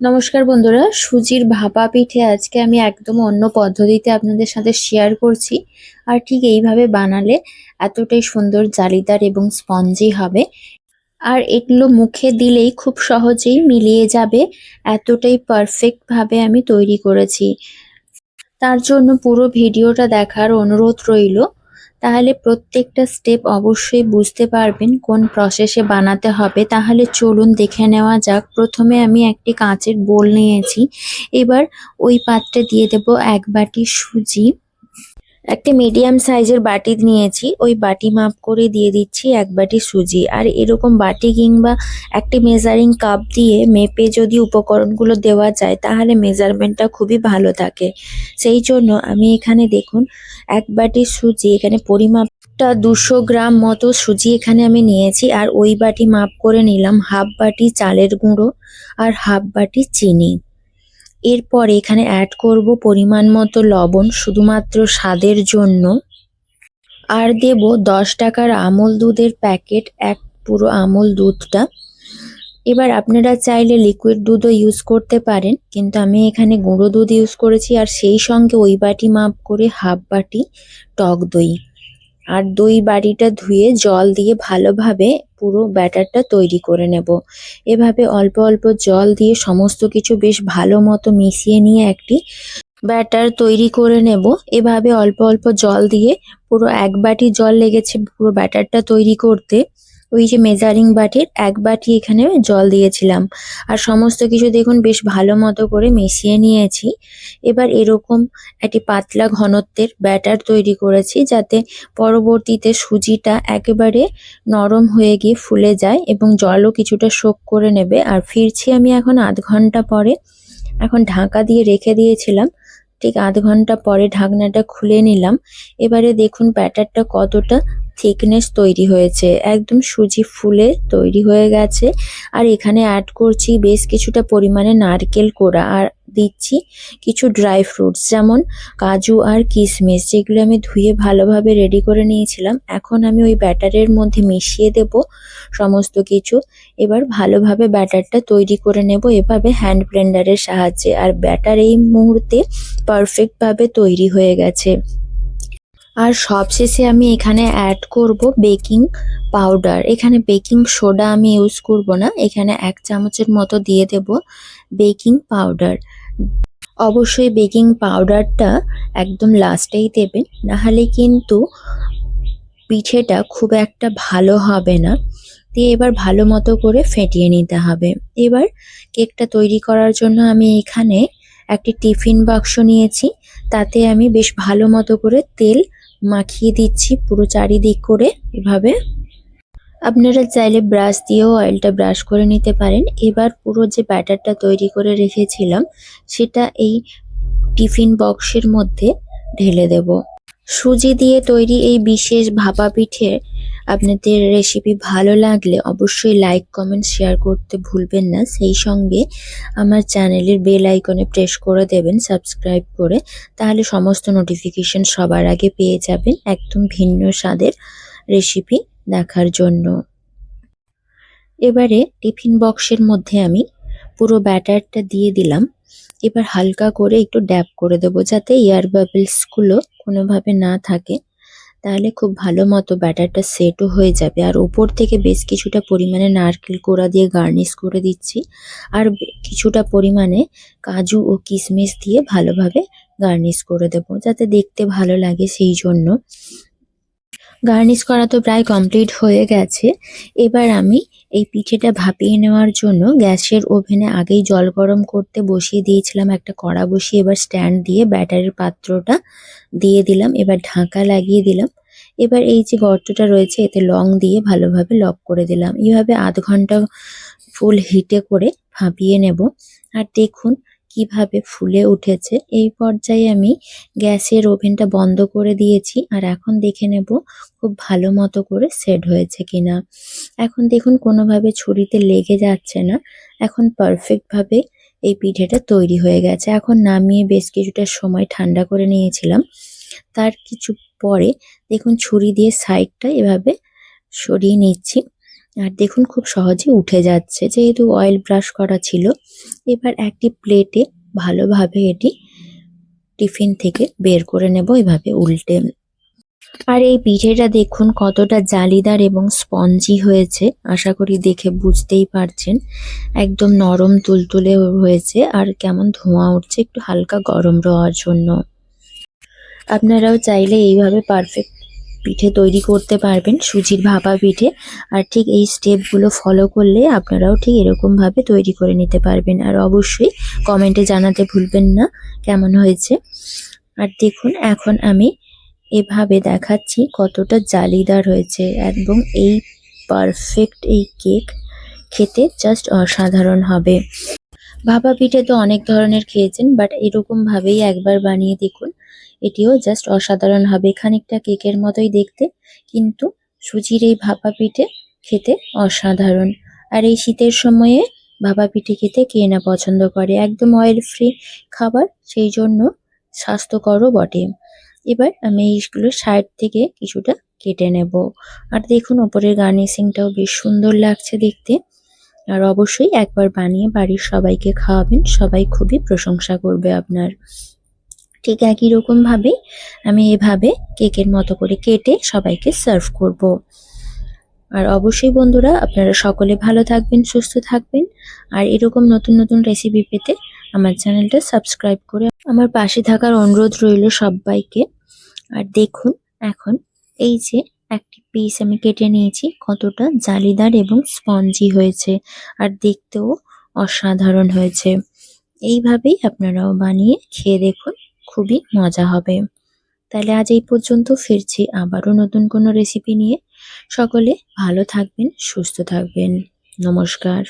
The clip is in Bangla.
নমস্কার বন্ধুরা, সুজির ভাপা পিঠে আজকে আমি একদম অন্য পদ্ধতিতে আপনাদের সাথে শেয়ার করছি। আর ঠিক এইভাবে বানালে এতটাই সুন্দর জালিদার এবং স্পঞ্জি হবে। আর এগুলো মুখে দিলেই খুব সহজেই মিলিয়ে যাবে। এতটাই পারফেক্ট ভাবে আমি তৈরি করেছি। তার জন্য পুরো ভিডিওটা দেখার অনুরোধ রইল। তাহলে প্রত্যেকটা স্টেপ অবশ্যই বুঝতে পারবেন কোন প্রসেসে বানাতে হবে। তাহলে চলুন দেখে নেওয়া যাক। প্রথমে আমি একটি কাঁচের বোল নিয়েছি। এবার ওই পাত্রে দিয়ে দেব এক বাটি সুজি। একটি মিডিয়াম সাইজের বাটি নিয়েছি। ওই বাটি মাপ করে দিয়ে দিচ্ছি এক বাটি সুজি। আর এরকম বাটি কিংবা একটি মেজারিং কাপ দিয়ে মেপে যদি উপকরণগুলো দেওয়া যায়, তাহলে মেজারমেন্টটা খুবই ভালো থাকে। সেই জন্য আমি এখানে দেখুন, এক বাটি সুজি, এখানে পরিমাপটা দুশো গ্রাম মতো সুজি এখানে আমি নিয়েছি। আর ওই বাটি মাপ করে নিলাম হাফ বাটি চালের গুঁড়ো আর হাফ বাটি চিনি। এরপর এখানে অ্যাড করব পরিমাণ মতো লবণ, শুধুমাত্র স্বাদের জন্য। আর দেব দশ টাকার আমল দুধের প্যাকেট এক পুরো আমল দুধটা। এবার আপনারা চাইলে লিকুইড দুধও ইউজ করতে পারেন, কিন্তু আমি এখানে গুঁড়ো দুধ ইউজ করেছি, আর সেই সঙ্গে ওই বাটি মাপ করে হাফ বাটি টক দই। আর দই বাড়িটা ধুয়ে জল দিয়ে ভালোভাবে পুরো ব্যাটারটা তৈরি করে নেব। এভাবে অল্প অল্প জল দিয়ে সমস্ত কিছু বেশ ভালো মতো মিশিয়ে নিয়ে একটি ব্যাটার তৈরি করে নেব। এভাবে অল্প অল্প জল দিয়ে পুরো এক বাটি জল লেগেছে পুরো ব্যাটারটা তৈরি করতে। ওই যে মেজারিং বাটির এক বাটি এখানে জল দিয়েছিলাম। আর সমস্ত কিছু দেখুন বেশ ভালো মতো করে মিশিয়ে নিয়েছি। এবার এরকম একটি পাতলা ঘনত্বের ব্যাটার তৈরি করেছি যাতে পরবর্তীতে সুজিটা একেবারে নরম হয়ে গিয়ে ফুলে যায় এবং জলও কিছুটা শোক করে নেবে। আর ফিরছি আমি এখন আধ ঘণ্টা পরে। এখন ঢাকা দিয়ে রেখে দিয়েছিলাম। ঠিক আধ ঘণ্টা পরে ঢাকনাটা খুলে নিলাম। এবারে দেখুন ব্যাটারটা কতটা থিকনেস তৈরি হয়েছে, একদম সুজি ফুলে তৈরি হয়ে গেছে। আর এখানে অ্যাড করছি বেশ কিছুটা পরিমাণে নারকেল কোড়া আর দিচ্ছি কিছু ড্রাই ফ্রুটস যেমন কাজু আর কিশমিশ যেগুলো আমি ধুয়ে ভালোভাবে রেডি করে নিয়েছিলাম। এখন আমি ওই ব্যাটারের মধ্যে মিশিয়ে দেব সমস্ত কিছু। এবার ভালোভাবে ব্যাটারটা তৈরি করে নেব, এভাবে হ্যান্ড ব্লেন্ডারের সাহায্যে। আর ব্যাটার এই মুহূর্তে পারফেক্টভাবে তৈরি হয়ে গেছে। আর সবশেষে আমি এখানে অ্যাড করব বেকিং পাউডার এখানে বেকিং সোডা আমি ইউজ করব না, এখানে এক চামচের মতো দিয়ে দেব বেকিং পাউডার অবশ্যই বেকিং পাউডারটা একদম লাস্টেই দেবেন, নাহলে কিন্তু পিঠেটা খুব একটা ভালো হবে না। দিয়ে এবার ভালো মতো করে ফেটিয়ে নিতে হবে। এবার কেকটা তৈরি করার জন্য আমি এখানে একটি টিফিন বাক্স নিয়েছি, তাতে আমি বেশ ভালো মতো করে তেল মাখিয়ে দিচ্ছি পুরো চারিদিক করে এভাবে। আপনারা চাইলে ব্রাশ দিয়েও অয়েলটা ব্রাশ করে নিতে পারেন। এবার পুরো যে ব্যাটারটা তৈরি করে রেখেছিলাম, সেটা এই টিফিন বক্সের মধ্যে ঢেলে দেব। সুজি দিয়ে তৈরি এই বিশেষ ভাপা পিঠে আপনাদের রেসিপি ভালো লাগলে অবশ্যই লাইক কমেন্ট শেয়ার করতে ভুলবেন না। সেই সঙ্গে আমার চ্যানেলের বেল আইকনে প্রেস করে দেবেন সাবস্ক্রাইব করে। তাহলে সমস্ত নোটিফিকেশন সবার আগে পেয়ে যাবেন একদম ভিন্ন স্বাদের রেসিপি দেখার জন্য। এবারে টিফিন বক্সের মধ্যে আমি পুরো ব্যাটারটা দিয়ে দিলাম। এবার হালকা করে একটু ড্যাপ করে দেবো যাতে এয়ার বাবলসগুলো কোনোভাবে না থাকে। তাহলে খুব ভালো মতো ব্যাটারটা সেটও হয়ে যাবে। আর ওপর থেকে বেশ কিছুটা পরিমাণে নারকেল কোড়া দিয়ে গার্নিশ করে দিচ্ছি। আর কিছুটা পরিমাণে কাজু ও কিশমিশ দিয়ে ভালোভাবে গার্নিশ করে দেবো, যাতে দেখতে ভালো লাগে সেই জন্য। গার্নিশ করা তো প্রায় কমপ্লিট হয়ে গেছে। এবার আমি এই পিঠেটা ভাপিয়ে নেওয়ার জন্য গ্যাসের ওভেনে আগেই জল গরম করতে বসিয়ে দিয়েছিলাম একটা কড়া বসিয়ে এবার স্ট্যান্ড দিয়ে ব্যাটারের পাত্রটা দিয়ে দিলাম। এবার ঢাকা লাগিয়ে দিলাম। এবার এই যে গর্তটা রয়েছে, এতে লং দিয়ে ভালোভাবে লক করে দিলাম। এইভাবে আধ ঘণ্টা ফুল হিটে করে ভাপিয়ে নেব। আর দেখুন কীভাবে ফুলে উঠেছে। এই পর্যায়ে আমি গ্যাসের ওভেনটা বন্ধ করে দিয়েছি আর এখন দেখে নেব খুব ভালো মতো করে সেট হয়েছে কিনা। এখন দেখুন কোনোভাবে ছুরিতে লেগে যাচ্ছে না। এখন পারফেক্টভাবে এই পিঠেটা তৈরি হয়ে গেছে। এখন নামিয়ে বেশ কিছুটা সময় ঠান্ডা করে নিয়েছিলাম। তার কিছু পরে দেখুন ছুরি দিয়ে সাইডটা এভাবে সরিয়ে নিচ্ছি। আর দেখুন খুব সহজে উঠে যাচ্ছে, যেহেতু অয়েল ব্রাশ করা ছিল। এবার একটি প্লেটে ভালোভাবে এটি টিফিন থেকে বের করে নেব এভাবে উল্টে। আর এই পিঠেটা দেখুন কতটা জালিদার এবং স্পঞ্জি হয়েছে, আশা করি দেখে বুঝতেই পারছেন। একদম নরম তুলতুলে হয়েছে, আর কেমন ধোঁয়া উঠছে, একটু হালকা গরম রওয়ার জন্য। আপনারাও চাইলে এইভাবে পারফেক্ট পিঠে তৈরি করতে পারবেন, সুজির ভাপা পিঠে। আর ঠিক এই স্টেপগুলো ফলো করলে আপনারাও ঠিক এরকমভাবে তৈরি করে নিতে পারবেন। আর অবশ্যই কমেন্টে জানাতে ভুলবেন না কেমন হয়েছে। আর দেখুন, এখন আমি এভাবে দেখাচ্ছি কতটা জালিদার হয়েছে। এবং এই পারফেক্ট এই কেক খেতে জাস্ট অসাধারণ হবে। ভাপা পিঠে তো অনেক ধরনের খেয়েছেন বাট এরকমভাবেই একবার বানিয়ে দেখুন। এটিও জাস্ট অসাধারণ হবে। খানিকটা কেকের মতোই দেখতে, কিন্তু সুজির এই ভাপা পিঠে খেতে অসাধারণ। আর এই শীতের সময়ে ভাপা পিঠে খেতে কে না পছন্দ করে? একদম অয়েল ফ্রি খাবার, সেই জন্য স্বাস্থ্যকরও বটে। এবার আমি এইগুলো সাইড থেকে কিছুটা কেটে নেব। আর দেখুন, ওপরের গার্নিশিংটাও বেশ সুন্দর লাগছে দেখতে। আর অবশ্যই একবার বানিয়ে বাড়ির সবাইকে খাওয়াবেন, সবাই খুবই প্রশংসা করবে আপনার। ঠিক একই রকম ভাবে আমি এভাবে কেকের মতো করে কেটে সবাইকে সার্ভ করব। আর অবশ্যই বন্ধুরা, আপনারা সকলে ভালো থাকবেন, সুস্থ থাকবেন। আর এরকম নতুন নতুন রেসিপি পেতে আমার চ্যানেলটা সাবস্ক্রাইব করে আমার পাশে থাকার অনুরোধ রইল সবাইকে। আর দেখুন, এখন এই যে একটি পিস আমি কেটে নিয়েছি, কতটা জালিদার এবং স্পঞ্জি হয়েছে। আর দেখতেও অসাধারণ হয়েছে। এইভাবেই আপনারাও বানিয়ে খেয়ে দেখুন। খুবই মজা হবে। তাহলে আজ এই পর্যন্ত ফিরছি আবারও নতুন কোনো রেসিপি নিয়ে। সকলে ভালো থাকবেন, সুস্থ থাকবেন। নমস্কার।